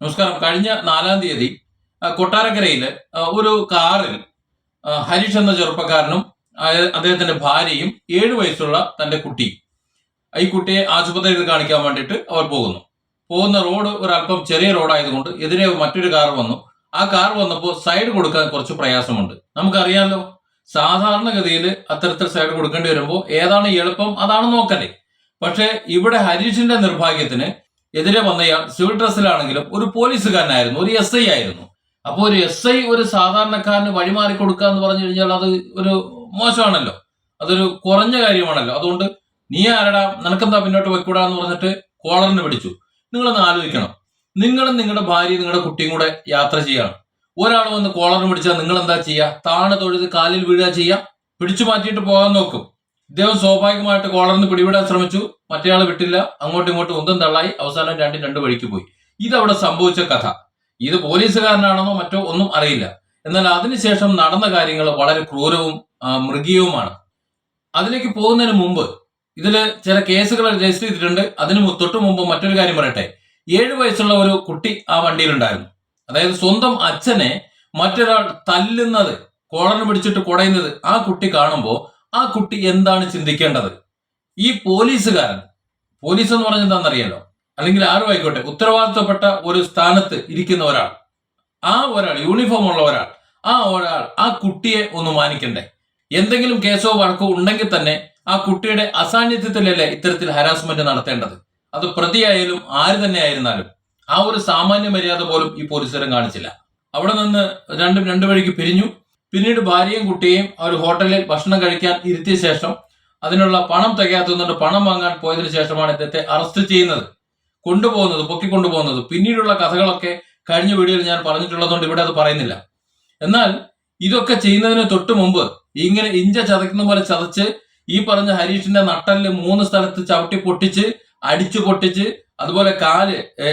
നമസ്കാരം. കഴിഞ്ഞ നാലാം തീയതി കൊട്ടാരക്കരയിൽ ഒരു കാറിൽ ഹരീഷ് എന്ന ചെറുപ്പക്കാരനും അദ്ദേഹത്തിന്റെ ഭാര്യയും ഏഴു വയസ്സുള്ള തന്റെ കുട്ടി. ഈ കുട്ടിയെ ആശുപത്രിയിൽ കാണിക്കാൻ വേണ്ടിയിട്ട് അവർ പോകുന്നു. പോകുന്ന റോഡ് ഒരല്പം ചെറിയ റോഡായതുകൊണ്ട് എതിരെ മറ്റൊരു കാർ വന്നു. ആ കാർ വന്നപ്പോൾ സൈഡ് കൊടുക്കാൻ കുറച്ച് പ്രയാസമുണ്ട്. നമുക്കറിയാമല്ലോ സാധാരണഗതിയിൽ അത്തരത്തിൽ സൈഡ് കൊടുക്കേണ്ടി വരുമ്പോൾ ഏതാണ് എളുപ്പം അതാണ് നോക്കണ്ടേ പക്ഷേ ഇവിടെ ഹരീഷിന്റെ നിർഭാഗ്യത്തിന് എതിരെ വന്നയാൾ സിവിൽ ഡ്രസ്സിലാണെങ്കിലും ഒരു പോലീസുകാരനായിരുന്നു ഒരു എസ് ഐ ആയിരുന്നു. അപ്പോൾ ഒരു എസ് ഐ ഒരു സാധാരണക്കാരന് വഴിമാറി കൊടുക്കുക എന്ന് പറഞ്ഞു കഴിഞ്ഞാൽ അത് ഒരു മോശമാണല്ലോ. അതൊരു കുറഞ്ഞ കാര്യമാണല്ലോ. അതുകൊണ്ട് നീ ആരടാ? നിനക്കെന്താ പിന്നോട്ട് വെക്കൂടാ എന്ന് പറഞ്ഞിട്ട് കോളറിന് പിടിച്ചു. നിങ്ങളൊന്ന് ആലോചിക്കണം. നിങ്ങളും നിങ്ങളുടെ ഭാര്യയും നിങ്ങളുടെ കുട്ടിയും കൂടെ യാത്ര ചെയ്യണം. ഒരാൾ വന്ന് കോളറിന് പിടിച്ചാൽ നിങ്ങൾ എന്താ ചെയ്യുക താണ തൊഴുത് കാലിൽ വീഴുക ചെയ്യുക പിടിച്ചു മാറ്റിയിട്ട് പോകാൻ നോക്കും. ഇദ്ദേഹം സ്വാഭാവികമായിട്ട് കോളറിന് പിടിവിടാൻ ശ്രമിച്ചു. മറ്റേയാൾ വിട്ടില്ല. അങ്ങോട്ടും ഇങ്ങോട്ടും ഒന്നും തള്ളായി. അവസാനം രണ്ടും രണ്ട് വഴിക്ക് പോയി. ഇതവിടെ സംഭവിച്ച കഥ. ഇത് പോലീസുകാരനാണെന്നോ മറ്റോ ഒന്നും അറിയില്ല. എന്നാൽ അതിനുശേഷം നടന്ന കാര്യങ്ങൾ വളരെ ക്രൂരവും മൃഗീയവുമാണ്. അതിലേക്ക് പോകുന്നതിന് മുമ്പ് ഇതിൽ ചില കേസുകൾ രജിസ്റ്റർ ചെയ്തിട്ടുണ്ട്. അതിന് തൊട്ട് മുമ്പ് മറ്റൊരു കാര്യം പറയട്ടെ. ഏഴു വയസ്സുള്ള ഒരു കുട്ടി ആ വണ്ടിയിലുണ്ടായിരുന്നു. അതായത് സ്വന്തം അച്ഛനെ മറ്റൊരാൾ തല്ലുന്നത് കോളറിന് പിടിച്ചിട്ട് കുടയുന്നത് ആ കുട്ടി കാണുമ്പോൾ ആ കുട്ടി എന്താണ് ചിന്തിക്കേണ്ടത്? ഈ പോലീസുകാരൻ പോലീസ് എന്ന് പറഞ്ഞാൽ എന്താണെന്നറിയാലോ? അല്ലെങ്കിൽ ആരും ആയിക്കോട്ടെ ഉത്തരവാദിത്തപ്പെട്ട ഒരു സ്ഥാനത്ത് ഇരിക്കുന്ന ഒരാൾ ആ ഒരാൾ യൂണിഫോം ഉള്ള ഒരാൾ ആ ഒരാൾ ആ കുട്ടിയെ ഒന്ന് മാനിക്കണ്ടേ? എന്തെങ്കിലും കേസോ വഴക്കോ ഉണ്ടെങ്കിൽ തന്നെ ആ കുട്ടിയുടെ അസാന്നിധ്യത്തിലല്ലേ ഇത്തരത്തിൽ ഹരാസ്മെന്റ് നടത്തേണ്ടത്? അത് പ്രതിയായാലും ആര് തന്നെ ആയിരുന്നാലും ആ ഒരു സാമാന്യ മര്യാദ പോലും ഈ പോലീസുകാരൻ കാണിച്ചില്ല. അവിടെ നിന്ന് രണ്ടും രണ്ടു വഴിക്ക് പിരിഞ്ഞു. പിന്നീട് ഭാര്യയും കുട്ടിയെയും ഒരു ഹോട്ടലിൽ ഭക്ഷണം കഴിക്കാൻ ഇരുത്തിയ ശേഷം അതിനുള്ള പണം തികയാത്തതുകൊണ്ട് പണം വാങ്ങാൻ പോയതിനു ശേഷമാണ് ഇദ്ദേഹത്തെ അറസ്റ്റ് ചെയ്യുന്നത്. കൊണ്ടുപോകുന്നത് പൊക്കിക്കൊണ്ടുപോകുന്നത്. പിന്നീടുള്ള കഥകളൊക്കെ കഴിഞ്ഞ വീഡിയോയിൽ ഞാൻ പറഞ്ഞിട്ടുള്ളതുകൊണ്ട് ഇവിടെ അത് പറയുന്നില്ല. എന്നാൽ ഇതൊക്കെ ചെയ്യുന്നതിന് തൊട്ട് മുമ്പ് ഇങ്ങനെ ഇഞ്ച ചതയ്ക്കുന്ന പോലെ ചതച്ച് ഈ പറഞ്ഞ ഹരീഷിന്റെ നട്ടലിൽ മൂന്ന് സ്ഥലത്ത് ചവിട്ടി പൊട്ടിച്ച് അടിച്ചു പൊട്ടിച്ച് അതുപോലെ കാൽ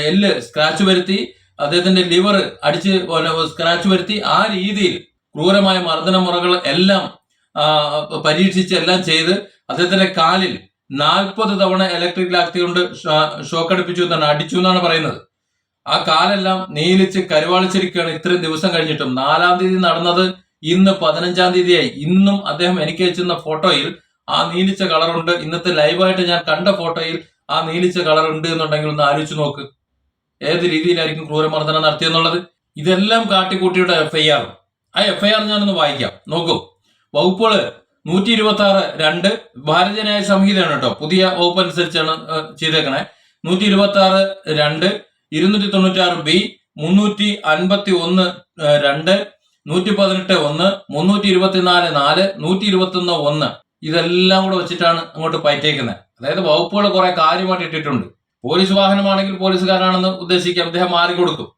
എല്ല് സ്ക്രാച്ച് വരുത്തി അദ്ദേഹത്തിന്റെ ലിവർ അടിച്ച് സ്ക്രാച്ച് വരുത്തി ആ രീതിയിൽ ക്രൂരമായ മർദ്ദനമുറകൾ എല്ലാം ആ, പരീക്ഷിച്ച് എല്ലാം ചെയ്ത് അദ്ദേഹത്തിന്റെ കാലിൽ നാൽപ്പത് തവണ ഇലക്ട്രിക് ലാക്തി കൊണ്ട് ഷോക്ക് അടുപ്പിച്ചു എന്നാണ് അടിച്ചു എന്നാണ് പറയുന്നത്. ആ കാലെല്ലാം നീലിച്ച് കരുവാളിച്ചിരിക്കുകയാണ് ഇത്രയും ദിവസം കഴിഞ്ഞിട്ടും. നാലാം തീയതി നടന്നത് ഇന്ന് പതിനഞ്ചാം തീയതിയായി. ഇന്നും അദ്ദേഹം എനിക്ക് അയച്ചിരുന്ന ഫോട്ടോയിൽ ആ നീലിച്ച കളറുണ്ട്. ഇന്നത്തെ ലൈവായിട്ട് ഞാൻ കണ്ട ഫോട്ടോയിൽ ആ നീലിച്ച കളർ ഉണ്ട് എന്നുണ്ടെങ്കിൽ ഒന്ന് ആലോചിച്ച് നോക്ക്. ഏത് രീതിയിലായിരിക്കും ക്രൂരമർദ്ദനം നടത്തിയെന്നുള്ളത്? ഇതെല്ലാം കാട്ടിക്കൂട്ടിയുടെ എഫ് ഐ ആർ ആ എഫ് ഐ ആർ ഞാനൊന്ന് വായിക്കാം. നോക്കൂ. വകുപ്പുകൾ നൂറ്റി ഇരുപത്തി ആറ് രണ്ട് ഭാരതീയ ന്യായ സംഹിതയാണ് കേട്ടോ. പുതിയ വകുപ്പ് അനുസരിച്ചാണ് ചെയ്തേക്കണേ. നൂറ്റി ഇരുപത്തി ആറ് രണ്ട് ഇരുന്നൂറ്റി തൊണ്ണൂറ്റി ആറ് ബി മുന്നൂറ്റി അൻപത്തി ഒന്ന് രണ്ട് നൂറ്റി പതിനെട്ട് ഒന്ന് മുന്നൂറ്റി ഇരുപത്തിനാല് നാല് നൂറ്റി ഇരുപത്തി ഒന്ന്. ഇതെല്ലാം കൂടെ വെച്ചിട്ടാണ് അങ്ങോട്ട് പയറ്റേക്കുന്നത് അതായത് വകുപ്പുകൾ കുറെ കാര്യമായിട്ട് ഇട്ടിട്ടുണ്ട്. പോലീസ് വാഹനമാണെങ്കിൽ പോലീസുകാരാണെന്ന് ഉദ്ദേശിക്കാം. അദ്ദേഹം മാറിക്കൊടുക്കും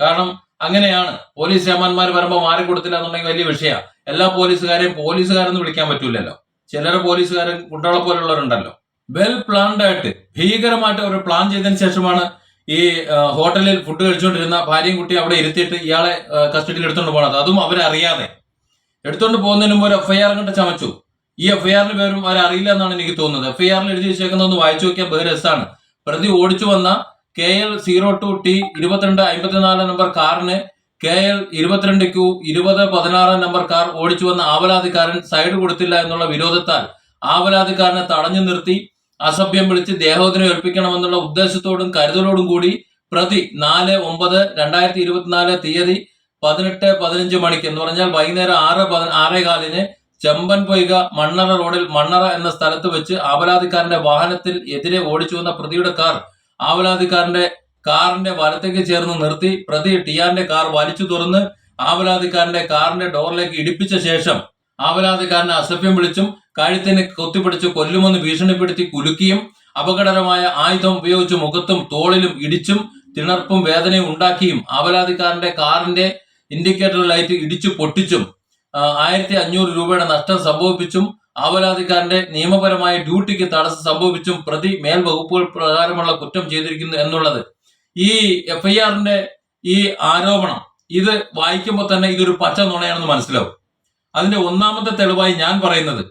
കാരണം അങ്ങനെയാണ്. പോലീസ് ചേമാന്മാർ വരുമ്പോൾ മാറിക്കൊടുത്തില്ല എന്നുണ്ടെങ്കിൽ വലിയ വിഷയമാണ് എല്ലാ പോലീസുകാരെയും പോലീസുകാരെന്ന് വിളിക്കാൻ പറ്റൂലല്ലോ. ചിലർ പോലീസുകാരൻ കുട്ടികളെ പോലുള്ളവരുണ്ടല്ലോ. വെൽ പ്ലാൻഡ് ആയിട്ട് ഭീകരമായിട്ട് ഒരു പ്ലാൻ ചെയ്തതിന് ശേഷമാണ് ഈ ഹോട്ടലിൽ ഫുഡ് കഴിച്ചുകൊണ്ടിരുന്ന ഭാര്യയും കുട്ടിയും അവിടെ ഇരുത്തിയിട്ട് ഇയാളെ കസ്റ്റഡിയിൽ എടുത്തുകൊണ്ട് പോകണത് അതും അവരറിയാതെ. എടുത്തുകൊണ്ട് പോകുന്നതിന് മുമ്പ് ഒരു എഫ്ഐആർ കണ്ട് ചമച്ചു. ഈ എഫ്ഐആറിന്റെ പേരും അവരറിയില്ല എന്നാണ് എനിക്ക് തോന്നുന്നത്. എഫ്ഐആറിൽ എഴുതി വെച്ചേക്കുന്നതൊന്ന് വായിച്ചു നോക്കിയാൽ ബഹുരസാണ്. പ്രതി ഓടിച്ചു വന്ന K L zero two T ഇരുപത്തിരണ്ട് അമ്പത്തിനാല് നമ്പർ കാറിന് കെ എൽ ഇരുപത്തിരണ്ട് ക്യു ഇരുപത് പതിനാറ് നമ്പർ കാർ ഓടിച്ചു വന്ന ആവലാതിക്കാരൻ സൈഡ് കൊടുത്തില്ല എന്നുള്ള വിരോധത്താൽ ആവലാതിക്കാരനെ തടഞ്ഞു നിർത്തി അസഭ്യം വിളിച്ച് ദേഹോദരം ഏൽപ്പിക്കണമെന്നുള്ള ഉദ്ദേശത്തോടും കരുതലോടും കൂടി പ്രതി നാല് ഒമ്പത് രണ്ടായിരത്തി ഇരുപത്തിനാല് തീയതി പതിനെട്ട് പതിനഞ്ച് മണിക്ക്. എന്ന് പറഞ്ഞാൽ വൈകുന്നേരം ആറ് ആറേ കാലിന് ചെമ്പൻ പൊയ്ക മണ്ണറ റോഡിൽ മണ്ണറ എന്ന സ്ഥലത്ത് വെച്ച് ആവലാതിക്കാരന്റെ വാഹനത്തിൽ എതിരെ ഓടിച്ചു വന്ന പ്രതിയുടെ കാർ ആവലാതിക്കാരന്റെ കാറിന്റെ വലത്തേക്ക് ചേർന്ന് നിർത്തി പ്രതി ടിയാറിന്റെ കാർ വലിച്ചു തുറന്ന് ആവലാതിക്കാരന്റെ കാറിന്റെ ഡോറിലേക്ക് ഇടിപ്പിച്ച ശേഷം ആവലാതിക്കാരനെ അസഭ്യം വിളിച്ചും കഴുത്തിന് കൊത്തിപ്പിടിച്ച് കൊല്ലുമെന്ന് ഭീഷണിപ്പെടുത്തി കുലുക്കിയും അപകടകരമായ ആയുധം ഉപയോഗിച്ച് മുഖത്തും തോളിലും ഇടിച്ചും തിണർപ്പും വേദനയും ഉണ്ടാക്കിയും ആവലാതിക്കാരന്റെ കാറിന്റെ ഇൻഡിക്കേറ്റർ ലൈറ്റ് ഇടിച്ചു പൊട്ടിച്ചും ആയിരത്തി അഞ്ഞൂറ് രൂപയുടെ നഷ്ടം സംഭവിപ്പിച്ചും ആവലാതിക്കാരന്റെ നിയമപരമായ ഡ്യൂട്ടിക്ക് തടസ്സം സംഭവിച്ചും പ്രതി മേൽ വകുപ്പുകൾ പ്രകാരമുള്ള കുറ്റം ചെയ്തിരിക്കുന്നു എന്നുള്ളത്. ഈ എഫ് ഐ ആറിന്റെ ഈ ആരോപണം ഇത് വായിക്കുമ്പോൾ തന്നെ ഇതൊരു പച്ച നുണയാണെന്ന് മനസ്സിലാവും. അതിന്റെ ഒന്നാമത്തെ തെളിവായി ഞാൻ പറയുന്നത്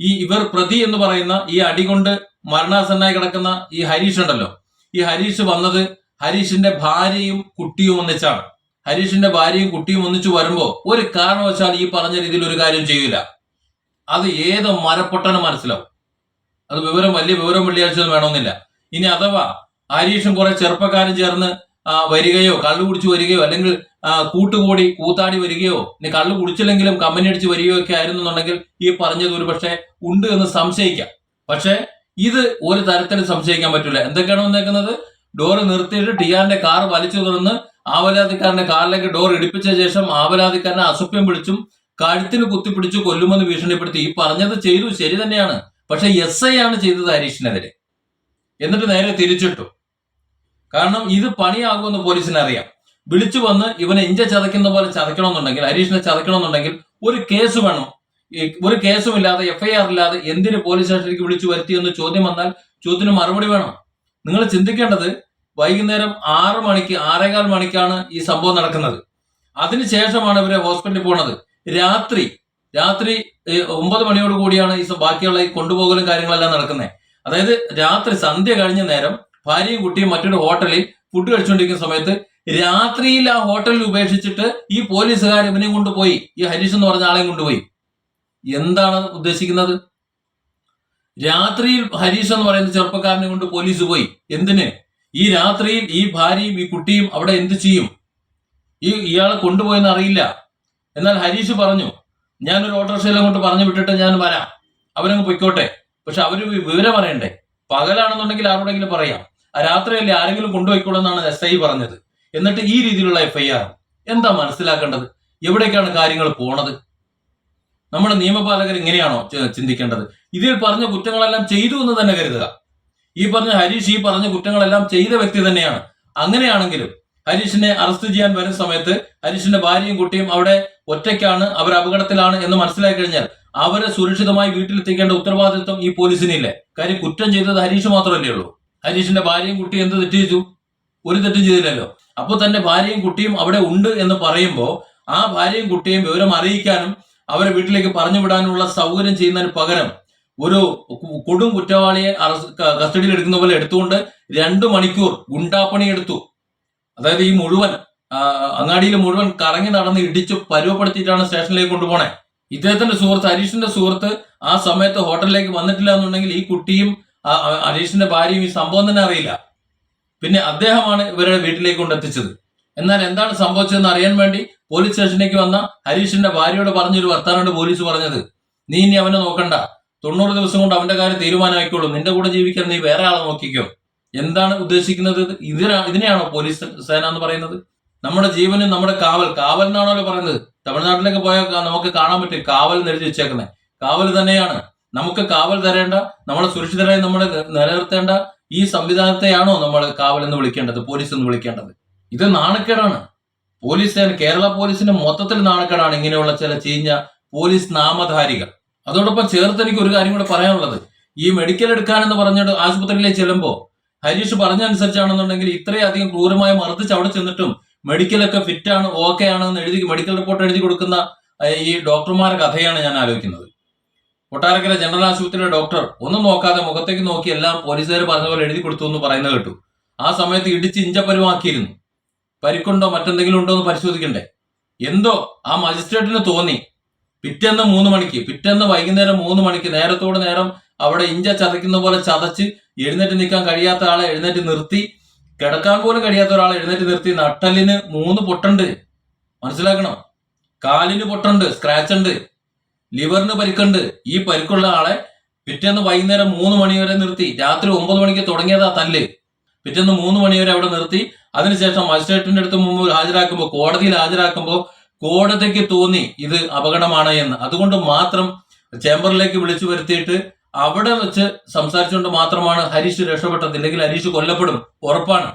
ഈ ഇവർ പ്രതി എന്ന് പറയുന്ന ഈ അടികൊണ്ട് മരണാസന്നായി കിടക്കുന്ന ഈ ഹരീഷ് ഉണ്ടല്ലോ. ഈ ഹരീഷ് വന്നത് ഹരീഷിന്റെ ഭാര്യയും കുട്ടിയും ഒന്നിച്ചാണ്. ഹരീഷിന്റെ ഭാര്യയും കുട്ടിയും ഒന്നിച്ചു വരുമ്പോൾ ഒരു കാരണവശാൽ ഈ പറഞ്ഞ രീതിയിൽ ഒരു കാര്യം ചെയ്യില്ല അത് ഏത് മരപ്പൊട്ടനും മനസ്സിലാവും. അത് വിവരം വലിയ വിവരം വെള്ളിയാഴ്ച വേണമെന്നില്ല. ഇനി അഥവാ ഹരീഷും കുറെ ചെറുപ്പക്കാരും ചേർന്ന് വരികയോ കള്ളു കുടിച്ചു വരികയോ അല്ലെങ്കിൽ കൂട്ടുകൂടി കൂത്താടി വരികയോ ഇനി കള്ളു കുടിച്ചില്ലെങ്കിലും കമ്പനി അടിച്ച് വരികയോ ഒക്കെ ആയിരുന്നു എന്നുണ്ടെങ്കിൽ ഈ പറഞ്ഞത് ഒരു പക്ഷേ ഉണ്ട് എന്ന് സംശയിക്കാം. പക്ഷെ ഇത് ഒരു തരത്തിലും സംശയിക്കാൻ പറ്റില്ല. എന്തൊക്കെയാണ് വന്നേക്കുന്നത്? ഡോറ് നിർത്തിയിട്ട് ടിയാറിന്റെ കാർ വലിച്ചു തുറന്ന് ആവലാതിക്കാരന്റെ കാറിലേക്ക് ഡോർ ഇടിപ്പിച്ച ശേഷം ആവലാതിക്കാരനെ അസുപ്യം പിടിച്ചും കഴുത്തിന് കുത്തിപ്പിടിച്ച് കൊല്ലുമെന്ന് ഭീഷണിപ്പെടുത്തി ഈ പറഞ്ഞത് ചെയ്തു ശരി തന്നെയാണ്. പക്ഷെ എസ് ഐ ആണ് ചെയ്തത് ഹരീഷിനെതിരെ. എന്നിട്ട് നേരെ തിരിച്ചിട്ടു. കാരണം ഇത് പണിയാകുമെന്ന് പോലീസിന് അറിയാം. വിളിച്ചു വന്ന് ഇവനെ ഇഞ്ച ചതയ്ക്കുന്ന പോലെ ചതയ്ക്കണമെന്നുണ്ടെങ്കിൽ ഹരീഷിനെ ചതയ്ക്കണമെന്നുണ്ടെങ്കിൽ ഒരു കേസ് വേണം. ഒരു കേസും ഇല്ലാതെ എഫ്ഐആർ ഇല്ലാതെ എന്തിന് പോലീസ് സ്റ്റേഷനിലേക്ക് വിളിച്ചു വരുത്തി എന്ന് ചോദ്യം വന്നാൽ ചോദ്യത്തിന് മറുപടി വേണം. നിങ്ങൾ ചിന്തിക്കേണ്ടത് വൈകുന്നേരം ആറ് മണിക്ക് ആറേകാൽ മണിക്കാണ് ഈ സംഭവം നടക്കുന്നത്. അതിനുശേഷമാണ് ഇവരെ ഹോസ്പിറ്റലിൽ പോണത്. രാത്രി രാത്രി ഒമ്പത് മണിയോട് കൂടിയാണ് ഈ ബാക്കിയുള്ള ഈ കൊണ്ടുപോകലും കാര്യങ്ങളെല്ലാം നടക്കുന്നത് അതായത് രാത്രി സന്ധ്യ കഴിഞ്ഞ നേരം ഭാര്യയും കുട്ടിയും മറ്റൊരു ഹോട്ടലിൽ ഫുഡ് കഴിച്ചുകൊണ്ടിരിക്കുന്ന സമയത്ത് രാത്രിയിൽ ആ ഹോട്ടലിൽ ഉപേക്ഷിച്ചിട്ട് ഈ പോലീസുകാർ ഇവനെയും കൊണ്ടുപോയി ഈ ഹരീഷ് എന്ന് പറഞ്ഞ ആളെയും കൊണ്ടുപോയി. എന്താണ് ഉദ്ദേശിക്കുന്നത്? രാത്രിയിൽ ഹരീഷ് എന്ന് പറയുന്ന ചെറുപ്പക്കാരനെ കൊണ്ട് പോലീസ് പോയി. എന്തിന്? ഈ രാത്രിയിൽ ഈ ഭാര്യയും ഈ കുട്ടിയും അവിടെ എന്ത് ചെയ്യും? ഈ ഇയാളെ കൊണ്ടുപോയെന്ന് അറിയില്ല. എന്നാൽ ഹരീഷ് പറഞ്ഞു ഞാനൊരു ഓട്ടോറിക്ഷയിൽ അങ്ങോട്ട് പറഞ്ഞു വിട്ടിട്ട് ഞാൻ വരാം. അവരങ്ങ് പൊയ്ക്കോട്ടെ. പക്ഷെ അവർ വിവരം പറയണ്ടേ പകലാണെന്നുണ്ടെങ്കിൽ ആരോടെങ്കിലും പറയാം. രാത്രിയല്ലേ ആരെങ്കിലും കൊണ്ടുപോയിക്കോളെന്നാണ് എസ് ഐ പറഞ്ഞത്. എന്നിട്ട് ഈ രീതിയിലുള്ള എഫ്ഐആർ എന്താ മനസ്സിലാക്കേണ്ടത്? എവിടേക്കാണ് കാര്യങ്ങൾ പോണത്? നമ്മുടെ നിയമപാലകർ ഇങ്ങനെയാണോ ചിന്തിക്കേണ്ടത്? ഇതിൽ പറഞ്ഞ കുറ്റങ്ങളെല്ലാം ചെയ്തു എന്ന് തന്നെ കരുതുക. ഈ പറഞ്ഞ ഹരീഷ് ഈ പറഞ്ഞ കുറ്റങ്ങളെല്ലാം ചെയ്ത വ്യക്തി തന്നെയാണ്. അങ്ങനെയാണെങ്കിലും ഹരീഷിനെ അറസ്റ്റ് ചെയ്യാൻ വരുന്ന സമയത്ത് ഹരീഷിന്റെ ഭാര്യയും കുട്ടിയും അവിടെ ഒറ്റയ്ക്കാണ്. അവർ അപകടത്തിലാണ് എന്ന് മനസ്സിലാക്കി കഴിഞ്ഞാൽ അവരെ സുരക്ഷിതമായി വീട്ടിലെത്തിക്കേണ്ട ഉത്തരവാദിത്വം ഈ പോലീസിനില്ലേ? കാര്യം കുറ്റം ചെയ്തത് ഹരീഷ് മാത്രമല്ലേ ഉള്ളൂ. ഹരീഷിന്റെ ഭാര്യയും കുട്ടിയും എന്ത് തെറ്റ് ചെയ്തു? ഒരു തെറ്റും ചെയ്തില്ലല്ലോ. അപ്പോൾ തന്റെ ഭാര്യയും കുട്ടിയും അവിടെ ഉണ്ട് എന്ന് പറയുമ്പോൾ ആ ഭാര്യയും കുട്ടിയും വിവരം അറിയിക്കാനും അവരെ വീട്ടിലേക്ക് പറഞ്ഞു വിടാനുള്ള സൗകര്യം ചെയ്യുന്നതിന് പകരം ഒരു കൊടും കുറ്റവാളിയെ കസ്റ്റഡിയിൽ എടുക്കുന്ന പോലെ എടുത്തുകൊണ്ട് രണ്ടു മണിക്കൂർ ഗുണ്ടാപ്പണി എടുത്തു. അതായത് ഈ മുഴുവൻ അങ്ങാടിയിൽ മുഴുവൻ കറങ്ങി നടന്ന് ഇടിച്ച് പരുവപ്പെടുത്തിയിട്ടാണ് സ്റ്റേഷനിലേക്ക് കൊണ്ടുപോണേ. ഇദ്ദേഹത്തിന്റെ സുഹൃത്ത് ഹരീഷിന്റെ സുഹൃത്ത് ആ സമയത്ത് ഹോട്ടലിലേക്ക് വന്നിട്ടില്ല എന്നുണ്ടെങ്കിൽ ഈ കുട്ടിയും ഹരീഷിന്റെ ഭാര്യയും ഈ സംഭവം തന്നെ അറിയില്ല. പിന്നെ അദ്ദേഹമാണ് ഇവരുടെ വീട്ടിലേക്ക് കൊണ്ടെത്തിച്ചത് എന്നാൽ എന്താണ് സംഭവിച്ചതെന്ന് അറിയാൻ വേണ്ടി പോലീസ് സ്റ്റേഷനിലേക്ക് വന്ന ഹരീഷിന്റെ ഭാര്യയോട് പറഞ്ഞൊരു വർത്താനോട് പോലീസ് പറഞ്ഞത്. നീ ഇനി അവനെ നോക്കണ്ട. തൊണ്ണൂറ് ദിവസം കൊണ്ട് അവന്റെ കാര്യം തീരുമാനമായിക്കോളൂ. നിന്റെ കൂടെ ജീവിക്കാൻ നീ വേറെ ആളെ നോക്കിക്കോ. എന്താണ് ഉദ്ദേശിക്കുന്നത്? ഇത്? ഇതിനാ ഇതിനെയാണോ പോലീസ് സേന എന്ന് പറയുന്നത്? നമ്മുടെ ജീവനും നമ്മുടെ കാവൽ. കാവൽ എന്നാണല്ലോ പറയുന്നത്. തമിഴ്നാട്ടിലേക്ക് പോയാൽ നമുക്ക് കാണാൻ പറ്റും. കാവൽ എഴുതി വെച്ചേക്കുന്നത് കാവൽ തന്നെയാണ്. നമുക്ക് കാവൽ തരേണ്ട നമ്മളെ സുരക്ഷിതരായി നമ്മളെ നിലനിർത്തേണ്ട ഈ സംവിധാനത്തെയാണോ നമ്മൾ കാവൽ എന്ന് വിളിക്കേണ്ടത് പോലീസ് എന്ന് വിളിക്കേണ്ടത്? ഇത് നാണക്കേടാണ്. പോലീസ് കേരള പോലീസിന്റെ മൊത്തത്തിൽ നാണക്കേടാണ് ഇങ്ങനെയുള്ള ചില ചീഞ്ഞ പോലീസ് നാമധാരികൾ. അതോടൊപ്പം ചേർത്ത് എനിക്ക് ഒരു കാര്യം കൂടെ പറയാനുള്ളത്. ഈ മെഡിക്കൽ എടുക്കാൻ എന്ന് പറഞ്ഞിട്ട് ആശുപത്രിയിലേക്ക് ചെല്ലുമ്പോൾ ഹരീഷ് പറഞ്ഞനുസരിച്ചാണെന്നുണ്ടെങ്കിൽ ഇത്രയധികം ക്രൂരമായി മർദ്ദിച്ച് അവിടെ ചെന്നിട്ടും മെഡിക്കലൊക്കെ ഫിറ്റ് ആണ് ഓക്കെ എന്ന് എഴുതി മെഡിക്കൽ റിപ്പോർട്ട് എഴുതി കൊടുക്കുന്ന ഈ ഡോക്ടർമാരുടെ കഥയാണ് ഞാൻ ആലോചിക്കുന്നത്. കൊട്ടാരക്കര ജനറൽ ആശുപത്രിയിലെ ഡോക്ടർ ഒന്നും നോക്കാതെ മുഖത്തേക്ക് നോക്കി എല്ലാം പോലീസുകാർ പറഞ്ഞ പോലെ എഴുതി കൊടുത്തു എന്ന് പറയുന്നത് കേട്ടു. ആ സമയത്ത് ഇടിച്ച് ഇഞ്ചപ്പരുമാക്കിയിരുന്നു പരിക്കുണ്ടോ? മറ്റെന്തെങ്കിലും ഉണ്ടോ എന്ന് പരിശോധിക്കണ്ടേ? എന്തോ ആ മജിസ്ട്രേറ്റിന് തോന്നി. പിറ്റേന്ന് മൂന്ന് മണിക്ക് പിറ്റേന്ന് വൈകുന്നേരം മൂന്ന് മണിക്ക് നേരത്തോട് നേരം അവിടെ ഇഞ്ച ചതയ്ക്കുന്ന പോലെ ചതച്ച് എഴുന്നേറ്റ് നിൽക്കാൻ കഴിയാത്ത ആളെ എഴുന്നേറ്റ് നിർത്തി കിടക്കാൻ പോലും കഴിയാത്ത ഒരാളെ എഴുന്നേറ്റ് നിർത്തി നട്ടലിന് മൂന്ന് പൊട്ടുണ്ട്. മനസ്സിലാക്കണം? കാലിന് പൊട്ടുണ്ട് സ്ക്രാച്ച് ഉണ്ട്. ലിവറിന് പരിക്കുണ്ട്. ഈ പരിക്കുള്ള ആളെ പിറ്റേന്ന് വൈകുന്നേരം മൂന്ന് മണി വരെ നിർത്തി. രാത്രി ഒമ്പത് മണിക്ക് തുടങ്ങിയതാ തല്ല്. പിറ്റേന്ന് മൂന്ന് മണി വരെ അവിടെ നിർത്തി. അതിനുശേഷം മജിസ്ട്രേറ്റിന്റെ അടുത്ത് മുമ്പ് ഹാജരാക്കുമ്പോൾ കോടതിയിൽ ഹാജരാക്കുമ്പോൾ കോടതിക്ക് തോന്നി ഇത് അപകടമാണ് എന്ന്. അതുകൊണ്ട് മാത്രം ചേംബറിലേക്ക് വിളിച്ചു വരുത്തിയിട്ട് അവിടെ വെച്ച് സംസാരിച്ചുകൊണ്ട് മാത്രമാണ് ഹരീഷ് രക്ഷപ്പെട്ടത് ഇല്ലെങ്കിൽ ഹരീഷ് കൊല്ലപ്പെടും. ഉറപ്പാണ്.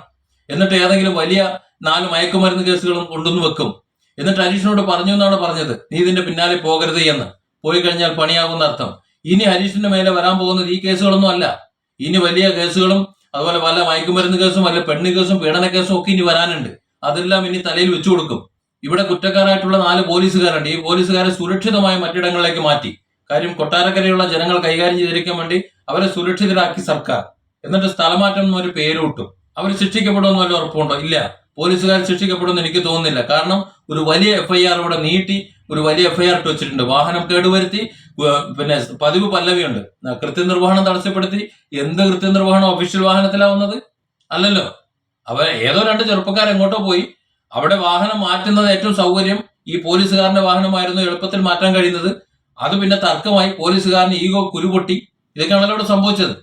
എന്നിട്ട് ഏതെങ്കിലും വലിയ നാല് മയക്കുമരുന്ന് കേസുകളും കൊണ്ടുവന്ന് വെക്കും. എന്നിട്ട് ഹരീഷിനോട് പറഞ്ഞു എന്നാണ് പറഞ്ഞത്. നീ ഇതിന്റെ പിന്നാലെ പോകരുത് എന്ന്. പോയി കഴിഞ്ഞാൽ പണിയാകുന്ന അർത്ഥം. ഇനി ഹരീഷിന്റെ മേലെ വരാൻ പോകുന്നത് ഈ കേസുകളൊന്നും അല്ല. ഇനി വലിയ കേസുകളും അതുപോലെ പല മയക്കുമരുന്ന് കേസും വല്ല പെണ്ണ് കേസും പീഡന കേസും ഒക്കെ ഇനി വരാനുണ്ട്. അതെല്ലാം ഇനി തലയിൽ വെച്ചു കൊടുക്കും. ഇവിടെ കുറ്റക്കാരായിട്ടുള്ള നാല് പോലീസുകാരുണ്ട്. ഈ പോലീസുകാരെ സുരക്ഷിതമായി മറ്റിടങ്ങളിലേക്ക് മാറ്റി. കാര്യം കൊട്ടാരക്കരയുള്ള ജനങ്ങൾ കൈകാര്യം ചെയ്തിരിക്കാൻ വേണ്ടി അവരെ സുരക്ഷിതരാക്കി സർക്കാർ. എന്നിട്ട് സ്ഥലമാറ്റം എന്നൊരു പേരൂട്ടും. അവർ ശിക്ഷിക്കപ്പെടുമെന്ന് വല്ല ഉറപ്പുണ്ടോ? ഇല്ല. പോലീസുകാർ ശിക്ഷിക്കപ്പെടുമെന്ന് എനിക്ക് തോന്നുന്നില്ല. കാരണം ഒരു വലിയ എഫ്ഐആർ ഇവിടെ നീട്ടി ഒരു വലിയ എഫ്ഐആർ ഇട്ട് വെച്ചിട്ടുണ്ട്. വാഹനം കേടുവരുത്തി പിന്നെ പതിവ് പല്ലവിയുണ്ട്. കൃത്യനിർവഹണം തടസ്സപ്പെടുത്തി. എന്ത് കൃത്യനിർവഹണം ഒഫീഷ്യൽ വാഹനത്തിലാവുന്നത്? അല്ലല്ലോ. അവ ഏതോ രണ്ട് ചെറുപ്പക്കാർ എങ്ങോട്ടോ പോയി. അവിടെ വാഹനം മാറ്റുന്നത് ഏറ്റവും സൗകര്യം ഈ പോലീസുകാരന്റെ വാഹനമായിരുന്നു എളുപ്പത്തിൽ മാറ്റാൻ കഴിയുന്നത്. അത് പിന്നെ തർക്കമായി പോലീസുകാരന് ഈഗോ കുരുപൊട്ടി. ഇതൊക്കെയാണല്ലോ ഇവിടെ സംഭവിച്ചത്.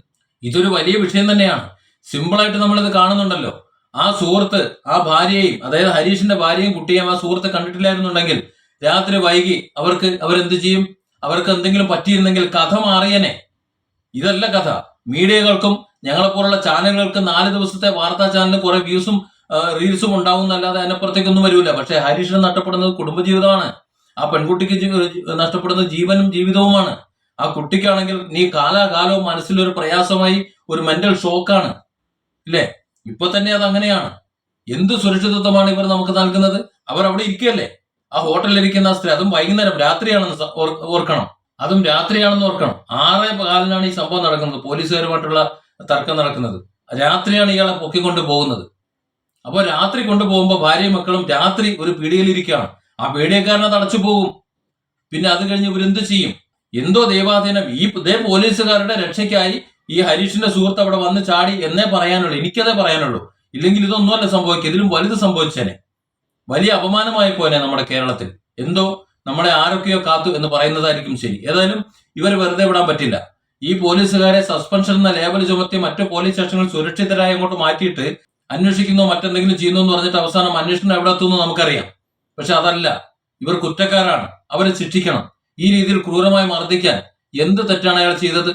ഇതൊരു വലിയ വിഷയം തന്നെയാണ്. സിമ്പിളായിട്ട് നമ്മളിത് കാണുന്നുണ്ടല്ലോ. ആ സുഹൃത്ത് ആ ഭാര്യയെയും അതായത് ഹരീഷിന്റെ ഭാര്യയും കുട്ടിയെയും ആ സുഹൃത്ത് കണ്ടിട്ടില്ലായിരുന്നുണ്ടെങ്കിൽ രാത്രി വൈകി അവർക്ക് അവരെന്ത് ചെയ്യും? അവർക്ക് എന്തെങ്കിലും പറ്റിയിരുന്നെങ്കിൽ കഥ മാറിയനെ. ഇതല്ല കഥ. മീഡിയകൾക്കും ഞങ്ങളെപ്പോലുള്ള ചാനലുകൾക്കും നാല് ദിവസത്തെ വാർത്താ ചാനലിന് കുറെ വ്യൂസും റീൽസും ഉണ്ടാവും എന്നല്ലാതെ അതിനപ്പുറത്തേക്കൊന്നും വരില്ല പക്ഷെ ഹരീഷിന് നഷ്ടപ്പെടുന്നത് കുടുംബജീവിതമാണ്. ആ പെൺകുട്ടിക്ക് നഷ്ടപ്പെടുന്ന ജീവനും ജീവിതവുമാണ്. ആ കുട്ടിക്കാണെങ്കിൽ നീ കാലാകാലവും മനസ്സിലൊരു പ്രയാസമായി ഒരു മെന്റൽ ഷോക്കാണ് ഇല്ലേ? ഇപ്പൊ തന്നെ അത് അങ്ങനെയാണ്. എന്ത് സുരക്ഷിതത്വമാണ് ഇവർ നമുക്ക് നൽകുന്നത്? അവർ അവിടെ ഇരിക്കുകയല്ലേ? ആ ഹോട്ടലിൽ ഇരിക്കുന്ന സ്ത്രീ അതും വൈകുന്നേരം രാത്രിയാണെന്ന് ഓർക്കണം. അതും രാത്രിയാണെന്ന് ഓർക്കണം. ആറേ കാലിനാണ് ഈ സംഭവം നടക്കുന്നത്. പോലീസുകാരുമായിട്ടുള്ള തർക്കം നടക്കുന്നത്. രാത്രിയാണ് ഇയാളെ പൊക്കിക്കൊണ്ട് പോകുന്നത്. അപ്പോൾ രാത്രി കൊണ്ടുപോകുമ്പോൾ ഭാര്യയും മക്കളും രാത്രി ഒരു പീടികയിലിരിക്കുകയാണ് ആ പേടിയക്കാരനെ തടച്ചു പോകും. പിന്നെ അത് കഴിഞ്ഞ് ഇവരെന്ത് ചെയ്യും? എന്തോ ദൈവാധീനം. ഈ ഇതേ പോലീസുകാരുടെ രക്ഷയ്ക്കായി ഈ ഹരീഷിന്റെ സുഹൃത്ത് അവിടെ വന്ന് ചാടി എന്നേ പറയാനുള്ളൂ. എനിക്കതേ പറയാനുള്ളൂ. ഇല്ലെങ്കിൽ ഇതൊന്നുമല്ല സംഭവിക്കുക. ഇതിലും വലുത് സംഭവിച്ചേനെ. വലിയ അപമാനമായി പോനെ നമ്മുടെ കേരളത്തിൽ. എന്തോ നമ്മളെ ആരൊക്കെയോ കാത്തു എന്ന് പറയുന്നതായിരിക്കും ശരി. ഏതായാലും ഇവർ വെറുതെ വിടാൻ പറ്റില്ല. ഈ പോലീസുകാരെ സസ്പെൻഷൻ എന്ന ലേബൽ ചുമത്തി മറ്റു പോലീസ് സ്റ്റേഷനുകൾ സുരക്ഷിതരായി അങ്ങോട്ട് മാറ്റിയിട്ട് അന്വേഷിക്കുന്നോ മറ്റെന്തെങ്കിലും ചെയ്യുന്നു എന്ന് പറഞ്ഞിട്ട് അവസാനം അന്വേഷണം എവിടെ എത്തുന്നു നമുക്കറിയാം. പക്ഷെ അതല്ല. ഇവർ കുറ്റക്കാരാണ്. അവരെ ശിക്ഷിക്കണം. ഈ രീതിയിൽ ക്രൂരമായി മർദ്ദിക്കാൻ എന്ത് തെറ്റാണ് അയാൾ ചെയ്തത്?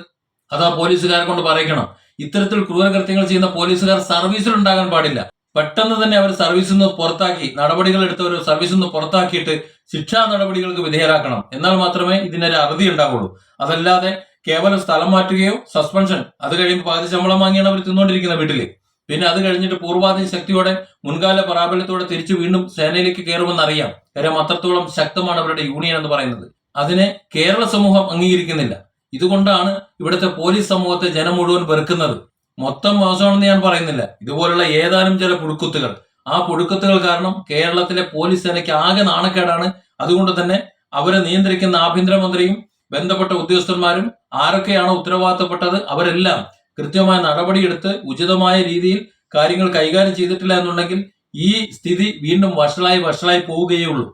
അത് ആ പോലീസുകാരെ കൊണ്ട് പറയിക്കണം. ഇത്തരത്തിൽ ക്രൂരകൃത്യങ്ങൾ ചെയ്യുന്ന പോലീസുകാർ സർവീസിൽ ഉണ്ടാകാൻ പാടില്ല. പെട്ടെന്ന് തന്നെ അവർ സർവീസിൽ നിന്ന് പുറത്താക്കി നടപടികൾ എടുത്തവർ സർവീസിൽ നിന്ന് പുറത്താക്കിയിട്ട് ശിക്ഷാ നടപടികൾക്ക് വിധേയരാക്കണം. എന്നാൽ മാത്രമേ ഇതിനൊരു അറുതി ഉണ്ടാവുള്ളൂ. അതല്ലാതെ കേവലം സ്ഥലം മാറ്റുകയോ സസ്പെൻഷൻ അത് കഴിയുമ്പോൾ പാതി ശമ്പളം വാങ്ങിയാണ് അവർ തിന്നുകൊണ്ടിരിക്കുന്ന വീട്ടിൽ. പിന്നെ അത് കഴിഞ്ഞിട്ട് പൂർവാധി ശക്തിയോടെ മുൻകാല പരാബല്യത്തോടെ തിരിച്ചു വീണ്ടും സേനയിലേക്ക് കയറുമെന്ന് അറിയാം. കാര്യം അത്രത്തോളം ശക്തമാണ് അവരുടെ യൂണിയൻ എന്ന് പറയുന്നത്. അതിനെ കേരള സമൂഹം അംഗീകരിക്കുന്നില്ല. ഇതുകൊണ്ടാണ് ഇവിടുത്തെ പോലീസ് സമൂഹത്തെ ജനം മുഴുവൻ വെറുക്കുന്നത്. മൊത്തം മോശമാണെന്ന് ഞാൻ പറയുന്നില്ല. ഇതുപോലുള്ള ഏതാനും ചില പുഴുക്കുത്തുകൾ. ആ പുഴുക്കുത്തുകൾ കാരണം കേരളത്തിലെ പോലീസ് സേനയ്ക്ക് ആകെ നാണക്കേടാണ്. അതുകൊണ്ട് തന്നെ അവരെ നിയന്ത്രിക്കുന്ന ആഭ്യന്തരമന്ത്രിയും ബന്ധപ്പെട്ട ഉദ്യോഗസ്ഥന്മാരും ആരൊക്കെയാണോ ഉത്തരവാദിത്തപ്പെട്ടത് അവരെല്ലാം കൃത്യമായ നടപടിയെടുത്ത് ഉചിതമായ രീതിയിൽ കാര്യങ്ങൾ കൈകാര്യം ചെയ്തിട്ടില്ല എന്നുണ്ടെങ്കിൽ ഈ സ്ഥിതി വീണ്ടും വഷളായി വഷളായി പോവുകയേ ഉള്ളൂ.